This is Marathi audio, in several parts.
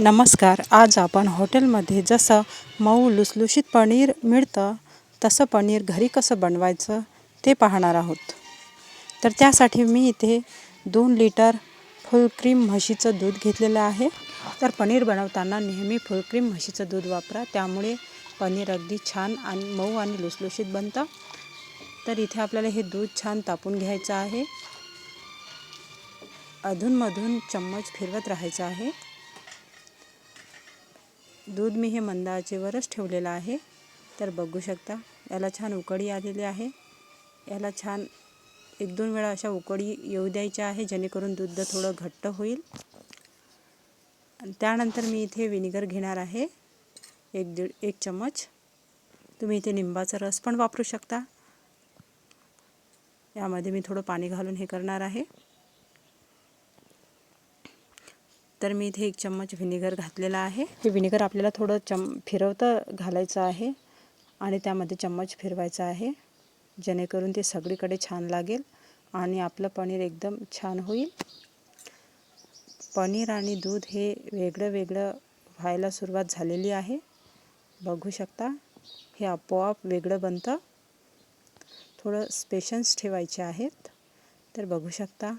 नमस्कार. आज आपण हॉटेलमध्ये जसं मऊ लुसलुशीत पनीर मिळतं तसं पनीर घरी कसं बनवायचं ते पाहणार आहोत. तर त्यासाठी मी इथे दोन लिटर फुल क्रीम म्हशीचं दूध घेतलेलं आहे. तर पनीर बनवताना नेहमी फुल क्रीम म्हशीचं दूध वापरा. त्यामुळे पनीर अगदी छान आणि मऊ आणि लुसलुशीत बनतं. तर इथे आपल्याला हे दूध छान तापून घ्यायचं आहे. अधूनमधून चम्मच फिरवत राहायचं आहे. दूध मी हे मंद आचेवरच ठेवलेलं आहे. तर बघू शकता याला छान उकळी आलेली आहे. याला छान एक दोन वेळा अशा उकळी येऊ द्यायच्या आहे जेणेकरून दूध थोडं घट्ट होईल. त्यानंतर मी इथे विनेगर घेणार आहे एक दीड एक चम्मच. तुम्ही इथे निंबाचा रस पण वापरू शकता. यामध्ये मी थोडं पाणी घालून हे करणार आहे. तर मी इथे एक चम्मच व्हिनेगर घातलेला आहे. हे व्हिनेगर आपल्याला थोडं चम फिरवतं घालायचं आहे आणि त्यामध्ये चम्मच फिरवायचा आहे जेणेकरून ते सगळीकडे छान लागेल आणि आपलं पनीर एकदम छान होईल. पनीर आणि दूध हे वेगळं वेगळं व्हायला सुरुवात झालेली आहे. बघू शकता हे आपोआप वेगळं बनतं. थोडं स्पेशन्स ठेवायचे आहेत. तर बघू शकता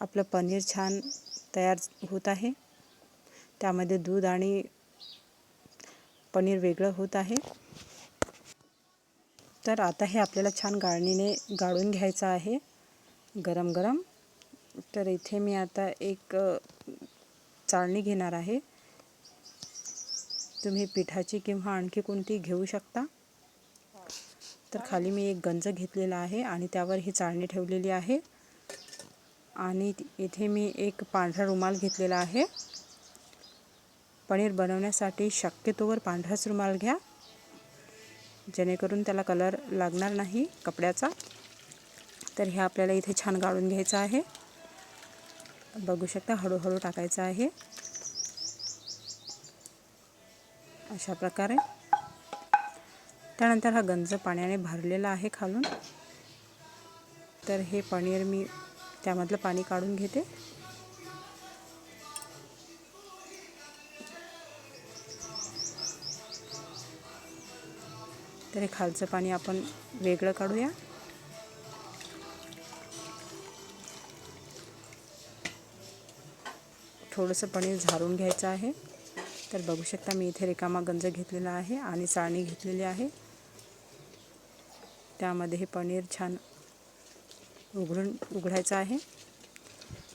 आपलं पनीर छान तयार होत आहे. त्यामध्ये दूध आणि पनीर वेगळं होत आहे. तर आता हे आपल्याला छान गाळणीने गाळून घ्यायचं आहे. गरम गरम. तर इथे मी आता एक चाळणी घेणार आहे. तुम्ही पिठाची किंवा आणखी कोणती घेऊ शकता. तर खाली मी एक गंज घेतलेला आहे आणि त्यावर ही चाळणी ठेवलेली आहे. आणि इथे मी एक पांढरा रुमाल घेतलेला आहे. पनीर बनवण्यासाठी शक्यतोवर पांढराच रुमाल घ्या. जेणेकरून त्याला कलर लागणार नाही कपड्याचा. तर हे आपल्याला इथे छान गाळून घ्यायचं आहे. बघू शकता हळूहळू टाकायचं आहे. अशा प्रकारे. त्यानंतर हा गंज पाण्याने भरलेला आहे खालून. तर हे पनीर मी त्यामधलं पाणी काढून घेते. तर हे खालचं पाणी आपण वेगळं काढूया. थोडंसं पनीर झारून घ्यायचं आहे. तर बघू शकता मी इथे रिकामा गंज घेतलेला आहे आणि चाळणी घेतलेली आहे. त्यामध्ये हे पनीर छान उघडून उघडायचं आहे.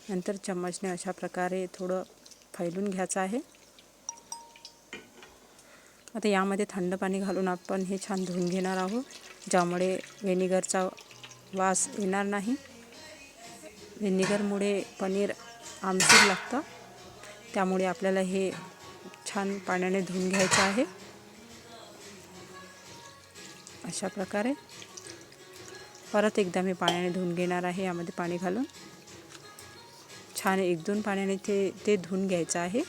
नंतर चम्मचने अशा प्रकारे थोडं फैलून घ्यायचं आहे. आता यामध्ये थंड पाणी घालून आपण हे छान धुवून घेणार आहोत. ज्यामुळे व्हेनिगरचा वास येणार नाही. व्हेनिगरमुळे पनीर आमसूर लागतं. त्यामुळे आपल्याला हे छान पाण्याने धुवून घ्यायचं आहे. अशा प्रकारे. परत एकदा मी पाण्याने धुवून घेणार आहे यामध्ये पाणी घालून. छान एक दोन पाण्याने ते ते धुवून घ्यायचं आहे.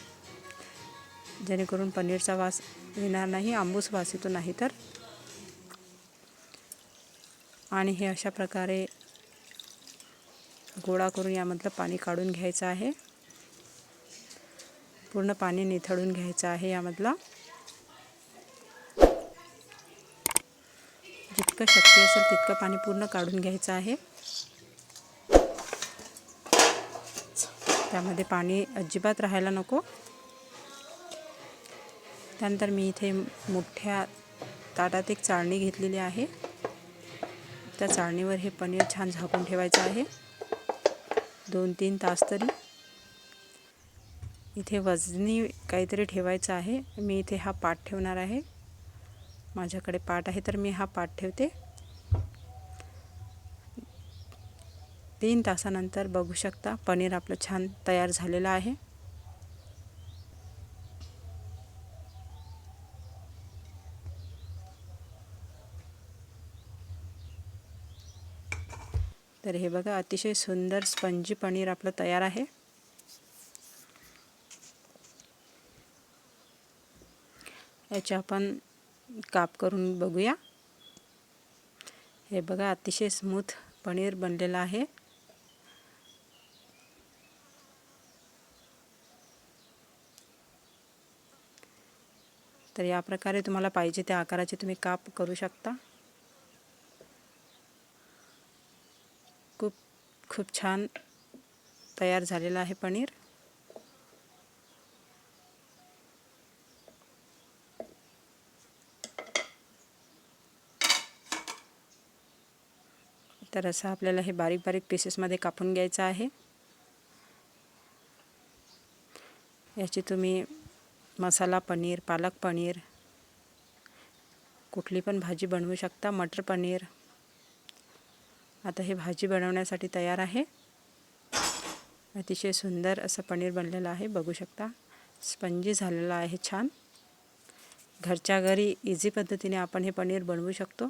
जेणेकरून पनीरचा वास येणार नाही आंबूस वास येतो नाही तर. आणि हे अशा प्रकारे गोळा करून यामधलं पाणी काढून घ्यायचं आहे. पूर्ण पाणी निथळून घ्यायचं आहे यामधला. जितकं शक्य असेल तितकं पाणी पूर्ण काढून घ्यायचं आहे. त्यामध्ये पाणी अजिबात राहायला नको. त्यानंतर मी इथे मोठ्या ताटात एक चाळणी घेतलेली आहे. त्या चाळणीवर हे पनीर छान झाकून ठेवायचं आहे. दोन तीन तास तरी. इथे वजनी काहीतरी ठेवायचं आहे. मी इथे हा पाट ठेवणार आहे. माझ्याकडे पाट आहे तर मी हा पाट ठेवते. तीन तासानंतर बघू शकता पनीर आपलं छान तयार झालेलं आहे. तर हे बघा अतिशय सुंदर स्पंजी पनीर आपलं तयार आहे. याच्या आपण काप करून बघूया. हे बघा अतिशय स्मूथ पनीर बनलेलं आहे. तर या प्रकारे तुम्हाला पाहिजे त्या आकाराचे तुम्ही काप करू शकता. खूप खूप छान तयार झालेलं आहे पनीर. तर असं आपल्याला हे बारीक बारीक पीसेसमध्ये कापून घ्यायचं आहे. याची तुम्ही मसाला पनीर पालक पनीर कुठली पण भाजी बनवू शकता मटर पनीर. आता हे भाजी बनवण्यासाठी तयार आहे. अतिशय सुंदर असं पनीर बनलेलं आहे बघू शकता. स्पंजी झालेलं आहे छान. घरच्या घरी इझी पद्धतीने आपण हे पनीर बनवू शकतो.